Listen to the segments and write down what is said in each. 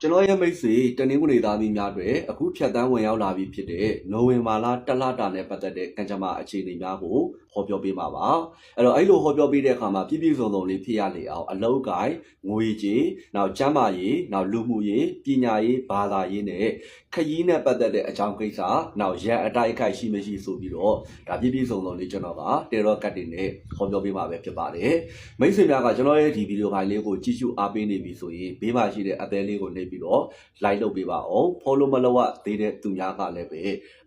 ကျွန်တော်ရဲ့မိတ်ဆွေတနင်္ဂနွေသားသမီးများတွေအခုဖြတ်တန်းဝင်ရောက်လာပြီဖြစ်တဲ့နိုဝင်ဘာလတလတာနဲ့ပတ်သက်တဲ့ကံကြမ္မာအခြေအနေများကိုဟောပြောပေးမှာပါအဲ့တော့အဲ့လိုဟောပြောပေးတဲ့အခါမှာပြည့်ပြည့်စုံစုံလေးဖြစ်ရလေအောင်အလောက်ကိုင်းငွေကြေးနောက်ကျန်းမာရေးနောက်လူမှုရေးပညာရေးဘာသာရေးနဲ့ခရီးနဲ့ပတ်သက်တဲ့အကြောင်းကိစ္စနောက်ရန်အတိုက်အခိုက်ရှိမရှိဆိုပြီးတော့ဒါပြည့်ပြည့်စုံစုံလေးကျွန်တော်ကတေရော့ကတ်တွေနဲ့ဟောပြောပေးမှာပဲဖြစ်ပါတယ်မိတ်ဆွေများကကျွန်တော်ရဲ့ဒီဗီဒီယိုဖိုင်လေးကိုကြည့်ရှုအားပေးနေပြီဆိုရင်ဘေးမှာရှိတဲ့အသေးလေးကိုနှိပ်ပြီးတော့ like လုပ်ပေးပါအောင် follow မလုပ်ရသေးတဲ့သူများကလည်းပဲ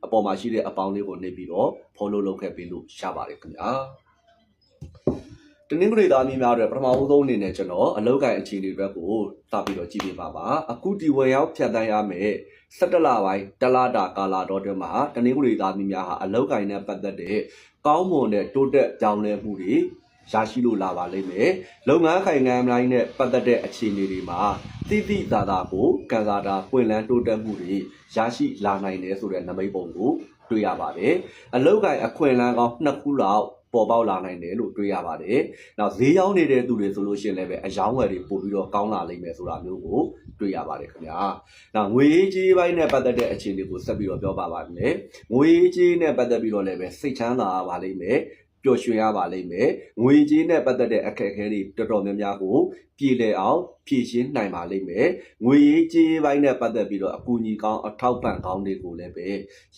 အပေါ်မှာရှိတဲ့အပေါင်းလေးကိုနှိပ်ပြီးတော့ follow လုပ်ခဲ့ပေးလို့ရပါတယ်ခင်ဗျာတနင်္ဂနွေသားမျိုးများအတွက်ပထမဦးဆုံးအနေနဲ့ကျွန်တော်အလောက်ကန်အခြေအနေတွေဘက်ကိုစပြီးတော့ကြည့်ပေးပါပါအခုဒီဝင်ရောက်ဖြတ်တန်းရမယ်17လပိုင်းတလတာကာလာတော်တွင်မှာတနင်္ဂနွေသားမျိုးများဟာအလောက်ကန်နဲ့ပတ်သက်တဲ့ကောင်းမွန်တဲ့တိုးတက်ကြောင်းလဲမှုတွေ ရရှိလို့လာပါလိမ့်မယ်လုပ်ငန်းခိုင်ငံတိုင်းနဲ့ပတ်သက်တဲ့အခြေအနေတွေမှာတိတိသာသာကိုကန်စားတာပွင့်လန်းတိုးတက်မှုတွေရရှိလာနိုင်တယ်ဆိုတဲ့နမိတ်ပုံကိုတွေ့ရပါတယ်အလောက်ကန်အခွင့်အလမ်းကောင်းနှစ်ခုလောက်ပေါ်ပေါက်လာနိုင်တယ်လို့တွေ့ရပါတယ်။နောက်ဈေးရောက်နေတဲ့သူတွေဆိုလို့ရှိရင်လည်းပဲအယောင်းဝယ်တွေပို့ပြီးတော့ကောင်းလာလိမ့်မယ်ဆိုတာမျိုးကိုတွေ့ရပါတယ်ခင်ဗျာ။နောက်ငွေရေးကြေးပိုင်းနဲ့ပတ်သက်တဲ့အခြေအနေကိုဆက်ပြီးတော့ပြောပါပါမယ်။ငွေရေးကြေးနဲ့ပတ်သက်ပြီးတော့လည်းပဲစိတ်ချမ်းသာပါလိမ့်မယ်။ ပျော်ရွှင်ရပါလိမ့်မယ်။ငွေကြေးနဲ့ပတ်သက်တဲ့အခက်အခဲတွေတော်တော်များများကိုပြည်လည်အောင်ဖြည့်ရှင်းနိုင်ပါလိမ့်မယ်။ငွေရေးကြေးပိုင်းနဲ့ပတ်သက်ပြီးတော့အကူအညီကောင်းအထောက်ပံ့ကောင်းတွေကိုလည်းပဲ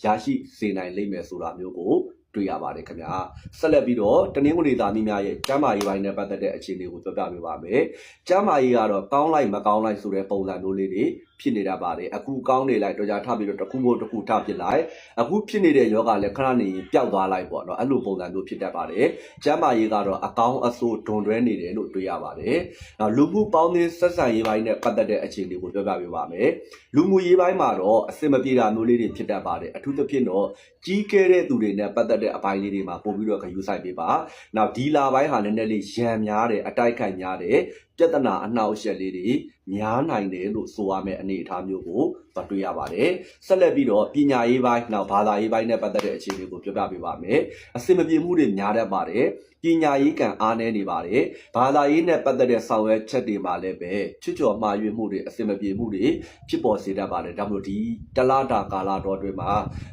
ရရှိစေနိုင်လိမ့်မယ်ဆိုတာမျိုးကိုတွေ့ရပါတယ်ခင်ဗျာဆက်လက်ပြီးတော့တနင်္ဂနွေသားမိများရဲ့ကျမ်းမာရေးပိုင်းနဲ့ပတ်သက်တဲ့အခြေအနေကိုပြောပြပေးပါမယ်ကျမ်းမာရေးကတော့ကောင်းလိုက်မကောင်းလိုက်ဆိုတဲ့ပုံစံမျိုးလေးတွေဖြစ်နေတာပါတယ်အခုကောင်းနေလိုက်တော့ကြာထပြီးတော့တစ်ခုမို့တစ်ခုထဖြစ်လိုက်အခုဖြစ်နေတဲ့ယောဂလည်းခဏနေရင်ပျောက်သွားလိုက်ပေါ့နော်အဲ့လိုပုံစံမျိုးဖြစ်တတ်ပါတယ်ကျမ်းမာရေးကတော့အကောင်းအဆိုးဒွန်တွဲနေတယ်လို့တွေ့ရပါတယ်နောက်လူမှုပေါင်းသင်းဆက်ဆံရေးပိုင်းနဲ့ပတ်သက်တဲ့အခြေအနေကိုပြောပြပေးပါမယ်လူမှုရေးပိုင်းမှာတော့အစင်မပြေတာမျိုးလေးတွေဖြစ်တတ်ပါတယ်အထူးသဖြင့်တော့ကြီးကဲတဲ့သူတွေနဲ့ပတ်သက်တဲ့အပိုင်းလေးတွေမှာပို့ပြီးတော့ခရူးဆိုင်ပေးပါနောက်ဒီလာပိုင်းဟာလည်းနည်းနည်းလေးရံများတယ်အတိုက်ခိုက်များတယ်ပြဿနာအနှောက်အယှက်လေးတွေများနိုင်တယ်လို့ဆိုရမယ့်အနေအထားမျိုးကိုတွေ့ရပါတယ်ဆက်လက်ပြီးတော့ပညာရေးပိုင်းနောက်ဘာသာရေးပိုင်းနဲ့ပတ်သက်တဲ့အခြေအနေကိုပြောပြပေးပါမယ်အစင်မပြေမှုတွေများတတ်ပါတယ်ပညာရေးကံအားနည်းနေပါတယ်ဘာသာရေးနဲ့ပတ်သက်တဲ့ဆောင်ရွက်ချက်တွေမှာလည်းပဲချွတ်ချော်မှားယွင်းမှုတွေအစင်မပြေမှုတွေဖြစ်ပေါ်စေတတ်ပါတယ်ဒါမှမဟုတ်ဒီတလားတာကာလာတော်တွေမှာ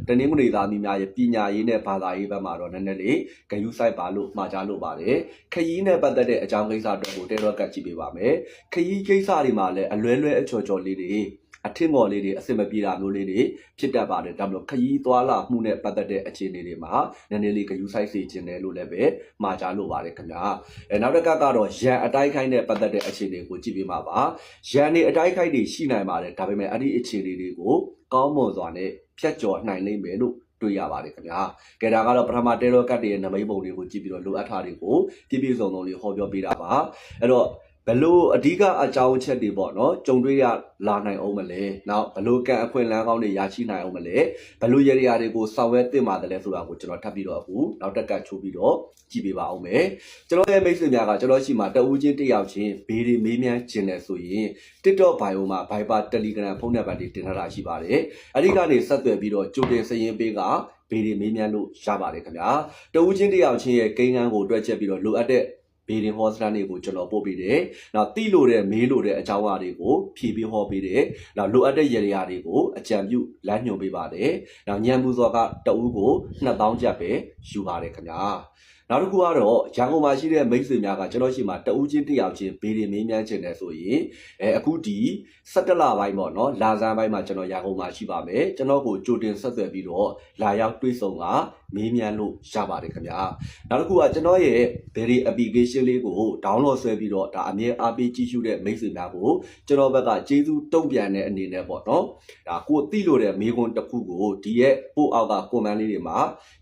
တနင်္ဂနွေသားများရဲ့ပညာရေးနဲ့ဘာသာရေးဘက်မှာတော့နည်းနည်းလေးဂရုစိုက်ပါလို့မှာကြားလို့ပါတယ်ခရီးနဲ့ပတ်သက်တဲ့အကြောင်းကိစ္စအတွက်ကိုတဲတော့ကတ်ကြည့်ပေးပါမယ်ခရီးကိစ္စတွေမှာလည်းအလွဲလွဲအချော်ချော်လေးတွေ အထင်ပေါ်လေးတွေအစင်မပြေတာမျိုးလေးတွေဖြစ်တတ်ပါတယ်ဒါမှမဟုတ်ခရီးသွားလာမှုနဲ့ပတ်သက်တဲ့အခြေအနေတွေမှာနည်းနည်းလေးဂရုစိုက်စေခြင်းတယ်လို့လည်းပဲမှာကြားလို့ပါတယ်ခင်ဗျာအဲနောက်တစ်ခါကတော့ရန်အတိုက်ခိုက်နဲ့ပတ်သက်တဲ့အခြေအနေကိုကြည့်ပေးမှာပါရန်နေအတိုက်ခိုက်တွေရှိနိုင်ပါတယ်ဒါပေမဲ့အဲ့ဒီအခြေအနေတွေကိုကောင်းမွန်စွာနဲ့ဖြတ်ကျော်နိုင်နိုင်မယ်လို့တွေ့ရပါတယ်ခင်ဗျာ။ကဲဒါကတော့ပထမတဲရောကတ်တွေရဲ့နမိတ်ပုံတွေကိုကြည့်ပြီးတော့လိုအပ်တာတွေကိုပြည့်ပြည့်စုံစုံလေးဟောပြောပေးတာပါ။အဲ့တော့ ဘလို့အဓိကအကြောင်းအချက်တွေပေါ့နော်ကြုံတွေ့ရလာနိုင်အောင်မလဲနောက်ဘလို့ကံအခွင့်အလမ်းကောင်းတွေရရှိနိုင်အောင်မလဲဘလို့ရရရာတွေကိုဆောင်ရွက်တင်ပါတယ်လဲဆိုတာကိုကျွန်တော်ထပ်ပြီးတော့အခုနောက်တက်ကချိုးပြီးတော့ကြည့်ပေးပါအောင်မယ်ကျွန်တော်ရဲ့မိတ်ဆွေများကကျွန်တော်ရှိမှာတဦးချင်းတစ်ယောက်ချင်းဘေးတွေမေးမြန်းခြင်းတယ်ဆိုရင် TikTok bio မှာ Viber Telegram ဖုန်းနံပါတ်တွေတင်ထားတာရှိပါတယ်အဲ့ဒီကနေဆက်သွယ်ပြီးတော့ကြိုတင်စရင်ပေးကဘေးတွေမေးမြန်းလို့ရပါတယ်ခင်ဗျာတဦးချင်းတစ်ယောက်ချင်းရဲ့ကိန်းကန်းကိုတွက်ချက်ပြီးတော့လိုအပ်တဲ့ ဘေးရင်ဟောစတန်တွေကိုကျွန်တော်ပို့ပေးတယ်။နောက်တိလို့တဲ့မေးလို့တဲ့အကြောင်းအရာတွေကိုဖြည့်ပြီးဟောပေးတယ်။နောက်လိုအပ်တဲ့ရည်ရည်တွေကိုအကြံပြုလမ်းညွှန်ပေးပါတယ်။နောက်ညံပူစောကတအူးကို2000ကျပ်ပဲယူပါတယ်ခင်ဗျာ။ နောက်တစ်ခုကတော့ရန်ကုန်မှာရှိတဲ့မိတ်ဆွေများကကျွန်တော်ရှိမှာတဦးချင်းတယောက်ချင်းဘေးတွေမင်းမြန်းချင်တယ်ဆိုရင်အဲအခုဒီ17လပိုင်းပေါ့နော်လာဇန်ပိုင်းမှာကျွန်တော်ရန်ကုန်မှာရှိပါမယ်ကျွန်တော်ကိုကြိုတင်ဆက်သွယ်ပြီးတော့လာရောက်တွေ့ဆုံကမေးမြန်းလို့ရပါတယ်ခင်ဗျာနောက်တစ်ခုကကျွန်တော်ရဲ့ Berry application လေးကို download ဆွဲပြီးတော့ဒါအမြဲအားပေးကြည့်ရှုတဲ့မိတ်ဆွေများကိုကျွန်တော်ဘက်ကကျေးဇူးတုံ့ပြန်တဲ့အနေနဲ့ပေါ့နော်ဒါကိုသိလို့တဲ့မေးခွန်းတစ်ခုကိုဒီရဲ့ပို့အောက်က comment လေးတွေမှာ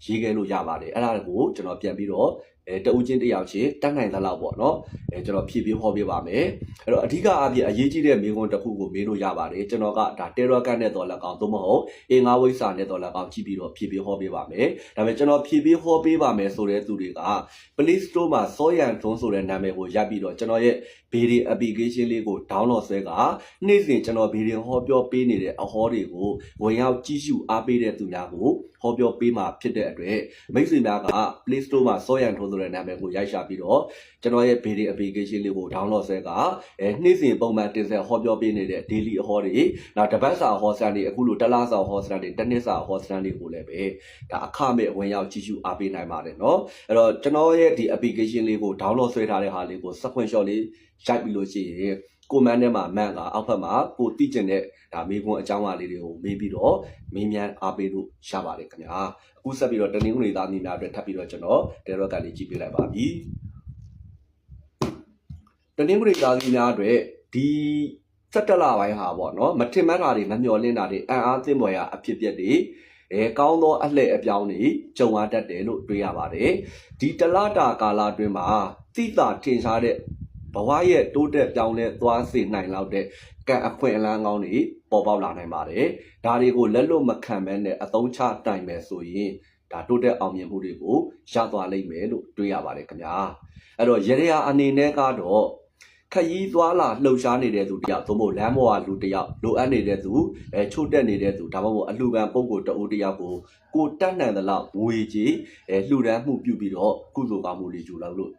ရေးခဲ့လို့ရပါတယ်အဲ့ဒါကိုကျွန်တော်ပြန်ပြီးတော့အဲတဦးချင်းတယောက်ချင်းတတ်နိုင်သလောက်ပေါ့နော်အဲကျွန်တော်ဖြည့်ပြီးဟောပြပါမယ်အဲ့တော့အဓိကအပြည့်အရေးကြီးတဲ့မိကွန်းတစ်ခုကိုမေးလို့ရပါတယ်ကျွန်တော်ကဒါ Terra Cat နဲ့တော်လက်ကောင်သို့မဟုတ်အင်္ဂါဝိစာနဲ့တော်လက်ကောင်ကြည့်ပြီးတော့ဖြည့်ပြီးဟောပြပါမယ်ဒါပေမဲ့ကျွန်တော်ဖြည့်ပြီးဟောပေးပါမယ်ဆိုတဲ့သူတွေက Play Store မှာစောရန်ထွန်းဆိုတဲ့နာမည်ကိုရပ်ပြီးတော့ကျွန်တော်ရဲ့ Video application လေးကို download ဆွဲကနေ့စဉ်ကျွန်တော် video ဟောပြောပေးနေတဲ့အဟောတွေကိုဝင်ရောက်ကြည့်ရှုအားပေးတဲ့သူများကို ဟောပြောပေးမှာဖြစ်တဲ့အတွက်မိတ်ဆွေများက Play Store မှာစောရန်ထွန်းဆို ဆိုတဲ့နာမည်ကိုရိုက်ရှာပြီးတော့ကျွန်တော်ရဲ့ BD application လေးကို download ဆက်ကအဲနေ့စဉ်ပုံမှန်တင်ဆက်ဟောပြောပေးနေတဲ့ daily အဟောတွေနောက်တစ်ပတ်စာဟောစတန်တွေအခုလိုတစ်လစာဟောစတန်တွေတစ်နှစ်စာဟောစတန်တွေကိုလည်းပဲဒါအခမဲ့ဝင်ရောက်ကြည့်ရှုအားပေးနိုင်ပါတယ်เนาะအဲ့တော့ကျွန်တော်ရဲ့ဒီ application လေးကို download ဆွဲထားတဲ့ဟာလေးကို screenshot လေးရိုက်ပြီးလို့ရှိရင် ကိုမန်းထဲမှာမန်ကအောက်ဘက်မှာကိုသိကျင်တဲ့ဒါမေးခွန်းအကြောင်းအရာလေးတွေကိုမေးပြီးတော့မေးမြန်းအားပေးလို့ရပါတယ်ခင်ဗျာအခုဆက်ပြီးတော့တနင်္ဂနွေသားမိများအတွက်ထပ်ပြီးတော့ကျွန်တော်ဒေရော့ကလေးကြည့်ပေးလိုက်ပါပြီတနင်္ဂနွေသားမိများအတွက်ဒီစက်တက်လာပိုင်းဟာပေါ့နော်မထင်မှတ်တာတွေမမျှော်လင့်တာတွေအံ့အားသင့်ဖွယ်ရာအဖြစ်အပျက်တွေအဲကောင်းသောအလှည့်အပြောင်းတွေကြုံရတတ်တယ်လို့တွေးရပါတယ်ဒီတလတာကာလအတွင်းမှာတိတာထင်ရှားတဲ့ ဘဝရဲ့တိုးတက်ပြောင်းလဲသွားစေနိုင်လောက်တဲ့ကံအခွင့်အလမ်းကောင်းတွေပေါ်ပေါက်လာနိုင်ပါတယ်ဒါတွေကိုလက်လွတ်မခံဘဲနဲ့အသုံးချတိုင်မယ်ဆိုရင်ဒါတိုးတက်အောင်မြင်မှုတွေကိုရသွားလိမ့်မယ်လို့တွေးရပါတယ်ခင်ဗျာအဲ့တော့ရေရရာအနေနဲ့ကတော့ခရီးသွားလာလှုပ်ရှားနေတဲ့သူတယောက်သို့မဟုတ်လမ်းပေါ်ကလူတယောက်လိုအပ်နေတဲ့သူအဲချို့တက်နေတဲ့သူဒါမှမဟုတ်အလှူခံပုံကိုတအူးတယောက်ကိုကိုတက်နိုင်သလောက်ငွေကြီးအဲလှူဒန်းမှုပြုပြီးတော့ကုသိုလ်ကောင်းမှုတွေယူလောက်လို့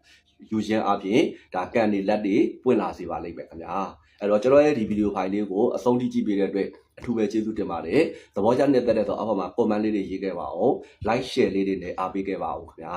ယူခြင်းအပြင်ဒါကန်နေလက်တွေပွင့်လာစေပါလိမ့်မယ်ခင်ဗျာအဲ့တော့ကျွန်တော်ရဲ့ဒီဗီဒီယိုဖိုင်လေးကိုအဆုံးထိကြည့်ပေးတဲ့အတွက်အထူးပဲကျေးဇူးတင်ပါတယ်သဘောကျနေတဲ့တဲ့ဆိုအောက်မှာ comment လေးတွေရေးခဲ့ပါအောင် like share လေးတွေနဲ့အားပေးခဲ့ပါအောင်ခင်ဗျာ